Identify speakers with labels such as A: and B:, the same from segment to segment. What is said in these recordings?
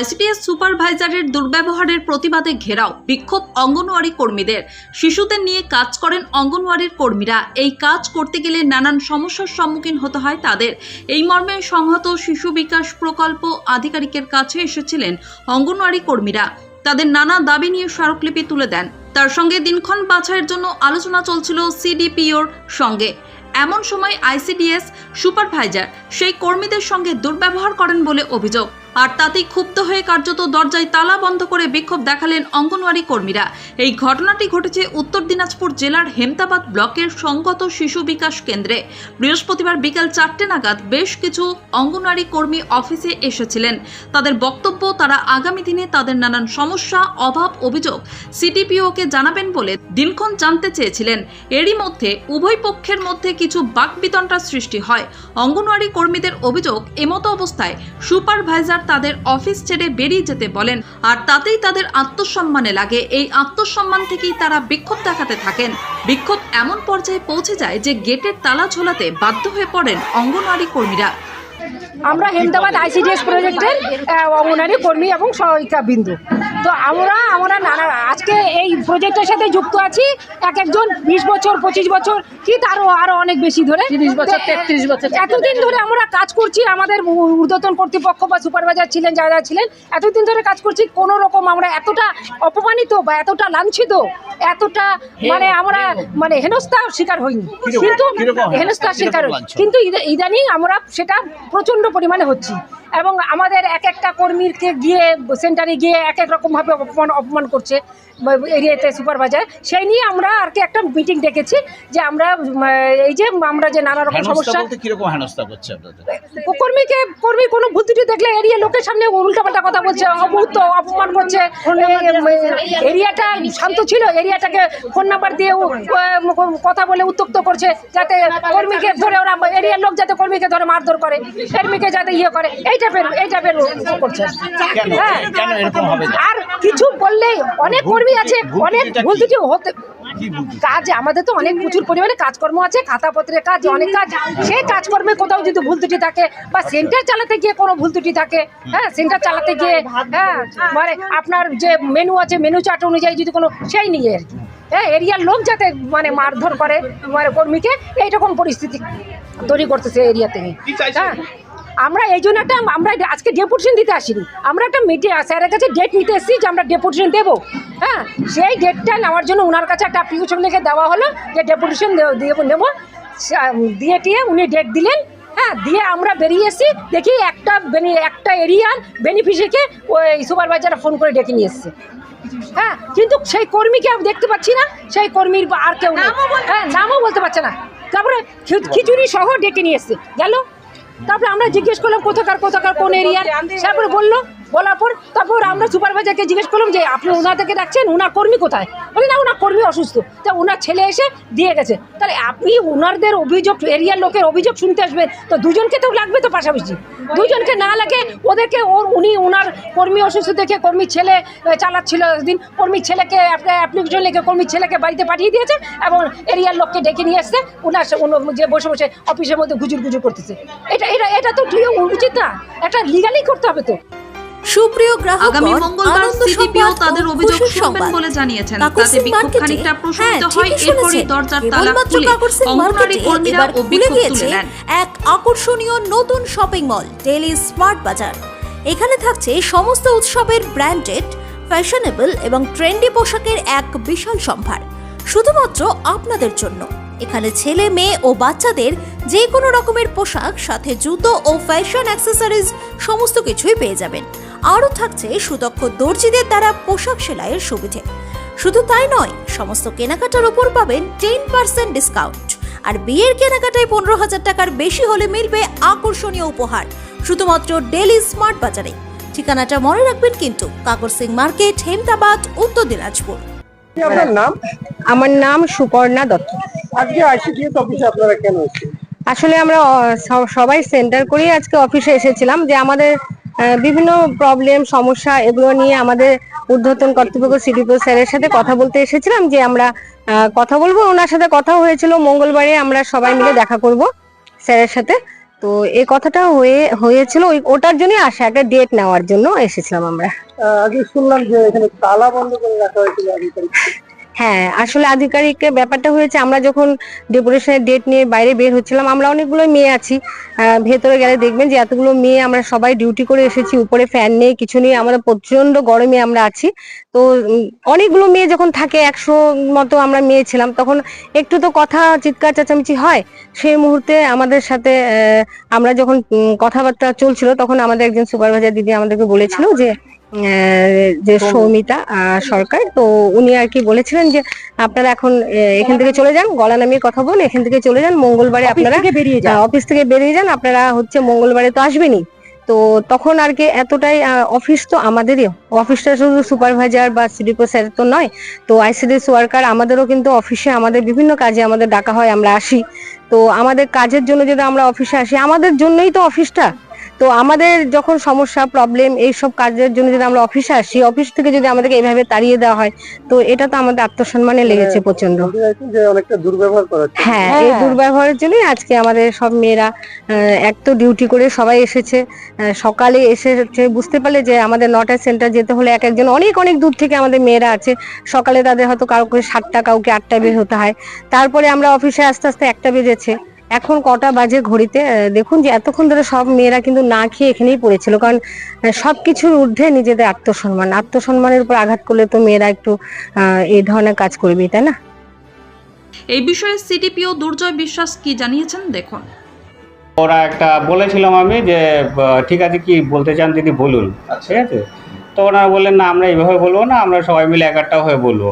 A: ICDS সুপারভাইজারের দুর্ব্যবহারের প্রতিবাদে ঘেরাও, বিক্ষোভ অঙ্গনওয়াড়ি কর্মীদের। শিশুদের নিয়ে কাজ করেন অঙ্গনওয়াড়ির কর্মীরা। এই কাজ করতে গেলে নানান সমস্যার সম্মুখীন হতে হয় তাদের। এই মর্মে সংহত শিশু বিকাশ প্রকল্প আধিকারিকের কাছে এসেছিলেন অঙ্গনওয়াড়ি কর্মীরা। তাদের নানা দাবি নিয়ে স্মারকলিপি তুলে দেন। তার সঙ্গে দিনক্ষণ বাছাইয়ের জন্য আলোচনা চলছিল সিডিপিওর সঙ্গে। এমন সময় আইসিডিএস সুপারভাইজার সেই কর্মীদের সঙ্গে দুর্ব্যবহার করেন বলে অভিযোগ। আর তাতেই ক্ষুব্ধ হয়ে কার্যত দরজায় তালা বন্ধ করে বিক্ষোভ দেখালেন অঙ্গনওয়াড়ি কর্মীরা। এই ঘটনাটি ঘটেছে উত্তর দিনাজপুর জেলার হেমতাবাদ ব্লকের সংগত শিশু বিকাশ কেন্দ্রে। বৃহস্পতিবার বিকেল চারটে নাগাদ বেশ কিছু অঙ্গনওয়াড়ি কর্মী অফিসে এসেছিলেন। তাদের বক্তব্য, তারা আগামী দিনে তাদের নানান সমস্যা, অভাব, অভিযোগ সিটিপিওকে জানাবেন বলে দিনক্ষণ জানতে চেয়েছিলেন। এরই মধ্যে উভয় পক্ষের মধ্যে কিছু বাক বাকবিতণ্ডার সৃষ্টি হয়। অঙ্গনওয়াড়ি কর্মীদের অভিযোগ, এমতো অবস্থায় সুপারভাইজার তাদের অফিস ছেড়ে বেরিয়ে যেতে বলেন। আর তাতেই তাদের আত্মসম্মানে লাগে। এই আত্মসম্মান থেকেই তারা বিক্ষোভ দেখাতে থাকেন। বিক্ষোভ এমন পর্যায়ে পৌঁছে যায় যে গেটের তালা ঝোলাতে বাধ্য হয়ে পড়েন অঙ্গনওয়াড়ি কর্মীরা।
B: আমরা হেমদাবাদ আইসিডিএস প্রজেক্টের অঙ্গনারী কর্মী এবং সহায়িকা বিন্দু। তো আমরা আমরা নানা আজকে এই প্রজেক্টের সাথে যুক্ত আছি। এক একজন বিশ বছর পঁচিশ বছর কি তারও আরও অনেক বেশি ধরে।
C: তিরিশ বছর, তেত্রিশ বছর।
B: এতদিন ধরে আমরা কাজ করছি আমাদের ঊর্ধ্বতন কর্তৃপক্ষ বা সুপারভাইজার ছিলেন যারা ছিলেন এতদিন ধরে কাজ করছি কোনো রকম আমরা এতটা অপমানিত বা এতটা লাঞ্ছিত এতটা মানে আমরা মানে হেনস্থার শিকার হইনি। কিন্তু হেনস্থার শিকার। কিন্তু ইদানিং আমরা সেটা প্রচণ্ড পরিমাণে হচ্ছি। এবং আমাদের এক একটা কর্মীকে গিয়ে সেন্টারে গিয়ে এক এক রকমভাবে অপমান অপমান করছে। এরিয়াতে সুপারভাইজার সেই নিয়ে আমরা আর কি একটা মিটিং ডেকেছি যে আমরা এই যে আমরা যে নানা রকম সমস্যা কর্মীকে কর্মী কোনো ভুল ত্রুটি দেখলে এরিয়া লোকের সামনে উল্টাপাল্টা কথা বলছে অবহুত অপমান করছে। এরিয়াটা শান্ত ছিল এরিয়াটাকে ফোন নাম্বার দিয়ে কথা বলে উত্তক্ত করছে যাতে কর্মীকে ধরে ওরা এরিয়ার লোক যাতে কর্মীকে ধরে মারধর করে কর্মীকে যাতে ইয়ে করে এই টাইপের এই টাইপের করছে। হ্যাঁ? আর কিছু বললেই অনেক কর্মী আছে অনেক ভুল? ত্রুটি হতে কাজ আমাদের তো অনেক প্রচুর পরিমাণে কাজকর্ম আছে খাতাপত্রের কাজ অনেক কাজ। সেই কাজকর্মে কোথাও যদি ভুল ত্রুটি থাকে বা সেন্টার চালাতে গিয়ে কোনো ভুল ত্রুটি থাকে হ্যাঁ সেন্টার চালাতে গিয়ে হ্যাঁ মানে আপনার যে মেনু আছে মেনু চার্ট অনুযায়ী যদি কোনো সেই নিয়ে আর কি। হ্যাঁ এরিয়ার লোক যাতে মানে মারধর করে মানে কর্মীকে এইরকম পরিস্থিতি তৈরি করতেছে এরিয়া থেকে হ্যাঁ আমরা এই জন্য একটা আমরা আজকে ডেপুটেশন দিতে আসিনি। আমরা একটা মিটিং স্যারের কাছে ডেট নিতে এসেছি যে আমরা ডেপুটেশন দেবো। হ্যাঁ? সেই ডেটটা নেওয়ার জন্য ওনার কাছে একটা অ্যাপ্লিকেশন লিখে দেওয়া হলো যে ডেপুটেশন দেবো নেব। দিয়ে টিয়ে উনি ডেট দিলেন। হ্যাঁ? দিয়ে আমরা বেরিয়ে এসেছি। দেখি একটা একটা এরিয়ার বেনিফিশিয়ারিকে ওই সুপারভাইজার ফোন করে ডেকে নিয়ে এসছে। হ্যাঁ? কিন্তু সেই কর্মীকে আমি দেখতে পাচ্ছি না। সেই কর্মীর আর কেউ। হ্যাঁ? নামও বলতে পারছে না। তারপরে খিচুড়ি সহ ডেকে নিয়ে এসছে। গেল। তারপরে আমরা জিজ্ঞেস করলাম কোথাকার কোথাকার কোন এরিয়া তারপরে বলল বলার পর তারপর আমরা সুপারভাইজারকে জিজ্ঞেস করলাম যে, আপনি ওনাদেরকে ডাকছেন? ওনার কর্মী কোথায়? বলে, না, ওনার কর্মী অসুস্থ। তা ওনার ছেলে এসে দিয়ে গেছে। তাহলে আপনি ওনারদের অভিযোগ, এরিয়ার লোকের অভিযোগ শুনতে আসবেন। তো দুজনকে তো লাগবে তো পাশাপাশি। দুজনকে না লাগে ওদেরকে ওর, উনি ওনার কর্মী অসুস্থ দেখে কর্মীর ছেলে চালাচ্ছিল একদিন। কর্মীর ছেলেকে অ্যাপ্লিকেশন লিখে কর্মীর ছেলেকে বাড়িতে পাঠিয়ে দিয়েছে এবং এরিয়ার লোককে ডেকে নিয়ে এসছে ওনার যে বসে বসে অফিসের মধ্যে গুজুর গুজুর করতেছে। এটা এটা এটা তো উচিত না। এটা লিগালি করতে হবে তো।
D: সুপ্রিয় গ্রাহক
A: আগামী মঙ্গলবার সিটিপিও তাদের অভিযোগ শুনবেন বলে জানিয়েছেন। তাতে বিক্ষোভ খানিকটা প্রশমিত হয় এরপরই দরজার তালা খুলে কর্মীরা ও বিক্ষোভ তুলে নেন।
D: এক আকর্ষণীয় নতুন শপিং মল ডেলি স্মার্ট বাজার এখানে থাকছে সমস্ত উৎসবের ব্র্যান্ডেড ফ্যাশনেবল এবং ট্রেন্ডি পোশাকের এক বিশাল সম্ভার। শুধুমাত্র আপনাদের জন্য। এখানে ছেলে মেয়ে ও বাচ্চাদের যে কোনো রকমের পোশাক সাথে জুতো ও ফ্যাশন অ্যাক্সেসরিজ সমস্ত কিছুই পেয়ে যাবেন। আরও থাকছে সুদক্ষ দর্জিদের দ্বারা পোশাক সেলাইয়ের সুবিধে। শুধু তাই নয় সমস্ত কেনাকাটার উপর পাবেন টেন পার্সেন্ট ডিসকাউন্ট আর বিয়ের কেনাকাটায় পনেরো হাজার টাকার বেশি হলে মিলবে আকর্ষণীয় উপহার শুধুমাত্র ডেলি স্মার্ট বাজারে ঠিকানাটা মনে রাখবেন কিন্তু কাকর সিং মার্কেট হেমদাবাদ উত্তর দিনাজপুর।
E: আপনার নাম?
F: আমার নাম সুপর্ণা দত্ত।
E: আজকে আইসিডিএস অফিসে আপনারা কেন এসেছেন
F: আসলে আমরা সবাই সেন্টার করেই আজকে অফিসে এসেছিলাম যে আমাদের বিভিন্ন প্রবলেম সমস্যা এগুলো নিয়ে আমাদের ঊর্ধ্বতন কর্তৃপক্ষ সিডিপো স্যারের সাথে কথা বলতে এসেছিলাম যে আমরা কথা বলব। ওনার সাথে কথা হয়েছিল। মঙ্গলবারে আমরা সবাই মিলে দেখা করব স্যারের সাথে। তো এই কথাটা হয়ে হয়েছিল। ওই ওটার জন্যই আসা একটা ডেট নেওয়ার জন্য এসেছিলাম আমরা।
E: আগে শুনলাম যে এখানে তালা বন্ধ করে রাখা হয়েছিল
F: হ্যাঁ আসলে আধিকারিকের ব্যাপারটা হয়েছে আমরা যখন ডেপুটেশনের ডেট নিয়ে বাইরে বের হচ্ছিলাম, আমরা অনেকগুলো মেয়ে আছি। ভেতরে গেলে দেখবেন যে এতগুলো মেয়ে আমরা সবাই ডিউটি করে এসেছি, উপরে ফ্যান নেই, কিছু নেই, আমরা প্রচণ্ড গরমে আমরা আছি। তো অনেকগুলো মেয়ে যখন থাকে, একশো মতো আমরা মেয়ে ছিলাম, তখন একটু তো কথা চিৎকার চেঁচামেচি হয়। সেই মুহূর্তে আমাদের সাথে আমরা যখন কথাবার্তা চলছিল, তখন আমাদের একজন সুপারভাইজার দিদি আমাদেরকে বলেছিল যে যে সৌমিতা সরকার তো উনি আর কি বলেছিলেন যে আপনারা এখন এখান থেকে চলে যান গলা নামিয়ে কথা বলুন এখান থেকে চলে যান মঙ্গলবারে আপনারা
B: বেরিয়ে
F: আহ, অফিস থেকে বেরিয়ে যান আপনারা হচ্ছে মঙ্গলবারে তো আসবেনই। তো তখন আর কি এতটাই অফিস তো আমাদেরই অফিসটা শুধু সুপারভাইজার বা সিডিপো স্যার তো নয় তো আইসিডিএস ওয়ার্কার আমাদেরও কিন্তু অফিসে আমাদের বিভিন্ন কাজে আমাদের ডাকা হয় আমরা আসি। তো আমাদের কাজের জন্য যদি আমরা অফিসে আসি আমাদের জন্যই তো অফিসটা। তো আমাদের যখন সমস্যা প্রবলেম এইসব কাজের জন্য যদি আমরা অফিসে আসি অফিস থেকে যদি আমাদেরকে এইভাবে তাড়িয়ে দেওয়া হয় তো এটা তো আমাদের আত্মসম্মানে লেগেছে প্রচণ্ড
E: বলতে চাইছেন যে অনেকটা দুর্ব্যবহার
F: হ্যাঁ এই দুর্ব্যবহারের জন্যই আজকে আমাদের সব মেয়েরা আহ, এক তো ডিউটি করে সবাই এসেছে আহ, সকালে এসে হচ্ছে বুঝতে পারলে যে আমাদের নটার সেন্টার যেতে হলে এক একজন অনেক অনেক দূর থেকে আমাদের মেয়েরা আছে। সকালে তাদের হয়তো কাউকে সাতটা কাউকে আটটায় বের হতে হয়। তারপরে আমরা অফিসে আস্তে আস্তে একটা বেজেছে। এখন কটা বাজে ঘড়িতে? দেখুন যে এতক্ষণ ধরে সব মেয়েরা কিন্তু না খেয়ে এখানেই পড়েছিল। কারণ আহ, সবকিছুর ঊর্ধ্বে নিজেদের আত্মসম্মান। আত্মসম্মানের উপর আঘাত করলে তো মেয়েরা একটু আহ, এই ধরনের কাজ করবেই তাই না?
A: এই বিষয়ে সিডিপিও দুর্জয় বিশ্বাস কি জানিয়েছেন? দেখুন।
C: ওরা একটা বলেছিলাম আমি যে ঠিক আছে কি বলতে চান দিদি বলুন। ঠিক আছে? তো ওনারা বললেন না আমরা এইভাবে বলব না আমরা সবাই মিলে একারটা হয়ে বলব।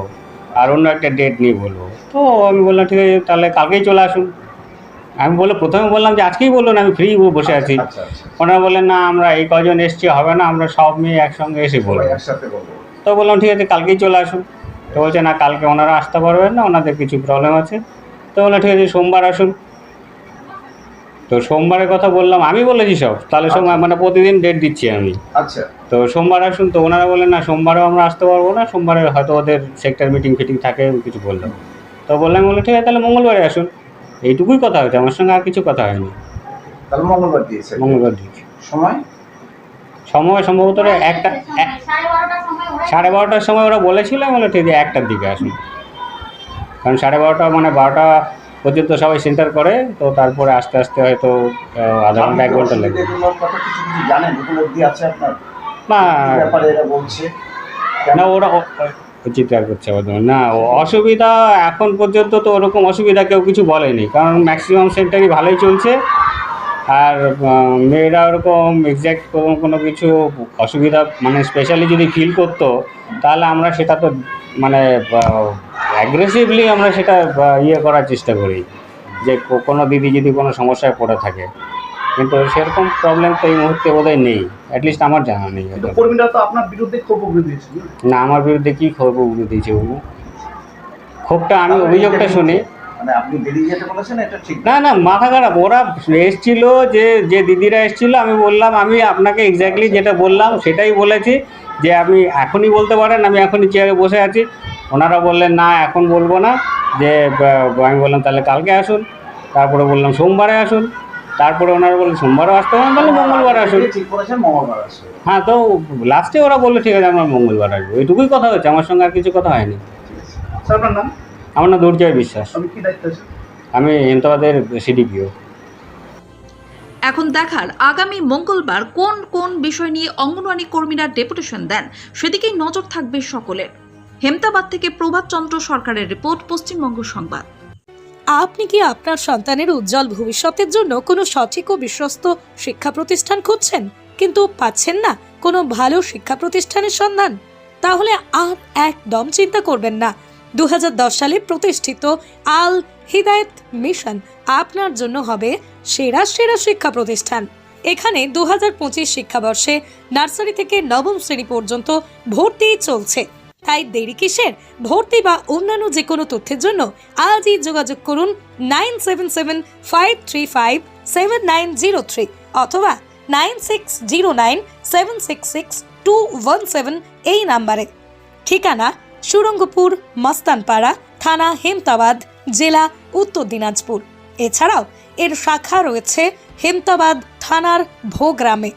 C: আর অন্য একটা ডেট নিয়ে বলব। তো আমি বললাম ঠিক আছে তাহলে কালকেই চলে আসুন। আমি বলে প্রথমে বললাম যে আজকেই বলুন আমি ফ্রি বসে আছি। ওনারা বললেন না আমরা এই কজন এসছি হবে না আমরা সব মেয়ে একসঙ্গে এসে বলব। তো বললাম ঠিক আছে কালকেই চলে আসুন। তো বলছে না কালকে ওনারা আসতে পারবেন না ওনাদের কিছু প্রবলেম আছে। তো বললাম ঠিক আছে সোমবার আসুন। তো সোমবারের কথা বললাম আমি বলেছি সব তাহলে সোমবার মানে প্রতিদিন ডেট দিচ্ছি আমি।
G: আচ্ছা।
C: তো সোমবার আসুন তো ওনারা বললেন না সোমবারেও আমরা আসতে পারব না সোমবারে হয়তো ওদের সেক্টর মিটিং ফিটিং থাকে কিছু বললাম। তো বললাম বলে ঠিক আছে তাহলে মঙ্গলবারে আসুন। এইটুকুই কথা হয়েছে আমার সঙ্গে আর কিছু কথা হয়নি।
G: তাহলে মঙ্গলবার দিয়েছে।
C: মঙ্গলবার দিচ্ছি
G: সময়?
C: সময় সম্ভবত একটা এক- সাড়ে বারোটার সময় ওরা বলেছিল আমি বলে ঠিক আছে একটার দিকে আসুন। কারণ সাড়ে বারোটা মানে বারোটা পর্যন্ত সবাই সেন্টার করে তো তারপরে আস্তে আস্তে হয়তো আধা ঘণ্টা এক
G: ঘণ্টা আপনার?
C: না। না ওরা চিৎকার করছে বর্তমানে না অসুবিধা এখন পর্যন্ত তো ওরকম অসুবিধা কেউ কিছু বলেনি। কারণ ম্যাক্সিমাম সেন্টারই ভালোই চলছে। আর মেয়েরা ওরকম এক্স্যাক্ট কোনো কোনো কিছু অসুবিধা মানে স্পেশালি যদি ফিল করতো, তাহলে আমরা সেটা তো মানে অ্যাগ্রেসিভলি আমরা সেটা ইয়ে করার চেষ্টা করি। যে কোনো দিদি যদি কোনো সমস্যায় পড়ে থাকে। কিন্তু সেরকম প্রবলেম তো এই মুহূর্তে বোধহয় নেই। অ্যাটলিস্ট আমার জানা নেই
G: কর্মীরা তো আপনার বিরুদ্ধে ক্ষোভ উগড়ে দিয়েছে না?
C: আমার বিরুদ্ধে কী ক্ষোভ উগড়ে দিয়েছে বাবু? ক্ষোভটা আমি অভিযোগটা শুনি।
G: মানে
C: না। না মাথা খারাপ। ওরা এসছিল যে যে দিদিরা এসছিল আমি বললাম আমি আপনাকে এক্স্যাক্টলি যেটা বললাম সেটাই বলেছি যে আপনি এখনই বলতে পারেন আমি এখনই চেয়ারে বসে আছি। ওনারা বললেন না এখন বলব না। যে আমি বললাম তাহলে কালকে আসুন। তারপরে বললাম সোমবারে আসুন। তারপরে ওনারা বললেন সোমবারও আসতে পারেন তাহলে মঙ্গলবার আসুন।
G: ঠিক করেছেন মঙ্গলবার আসবে
C: হ্যাঁ তো লাস্টে ওরা বলল ঠিক আছে আমরা মঙ্গলবার আসব। এইটুকুই কথা হয়েছে আমার সঙ্গে আর কিছু কথা হয়নি।
G: আপনার নাম?
C: আমার না দুর্জয় বিশ্বাস।
G: আমি
C: হেমতাবাদের সিডিপিও।
A: এখন দেখার আগামী মঙ্গলবার কোন কোন বিষয় নিয়ে অঙ্গনওয়াড়ি কর্মীরা ডেপুটেশন দেন সেদিকেই নজর থাকবে সকলের। হেমতাবাদ থেকে প্রভাত চন্দ্র সরকারের রিপোর্ট পশ্চিমবঙ্গ সংবাদ।
H: আপনি কি আপনার সন্তানের উজ্জ্বল ভবিষ্যতের জন্য কোনো সঠিক ও বিশ্বস্ত শিক্ষা প্রতিষ্ঠান খুঁজছেন? কিন্তু পাচ্ছেন না কোনো ভালো শিক্ষা প্রতিষ্ঠানের সন্ধান? তাহলে আর একদম চিন্তা করবেন না। দু হাজার দশ সালে প্রতিষ্ঠিত আল হিদায়ত মিশন আপনার জন্য হবে সেরা সেরা শিক্ষা প্রতিষ্ঠান। এখানে দু হাজার পঁচিশ শিক্ষাবর্ষে নার্সারি থেকে নবম শ্রেণি পর্যন্ত ভর্তি চলছে। তাই দেরি কিসের? ভর্তি বা অন্যান্য যে কোনো তথ্যের জন্য আজই যোগাযোগ করুন nine seven seven five three five seven nine zero three অথবা nine six zero nine seven six six two one seven এই নাম্বারে। ঠিকানা সুরঙ্গপুর, মস্তানপাড়া, থানা হেমতাবাদ, জেলা উত্তর দিনাজপুর। এছাড়াও এর শাখা রয়েছে হেমতাবাদ থানার ভোগ্রামে।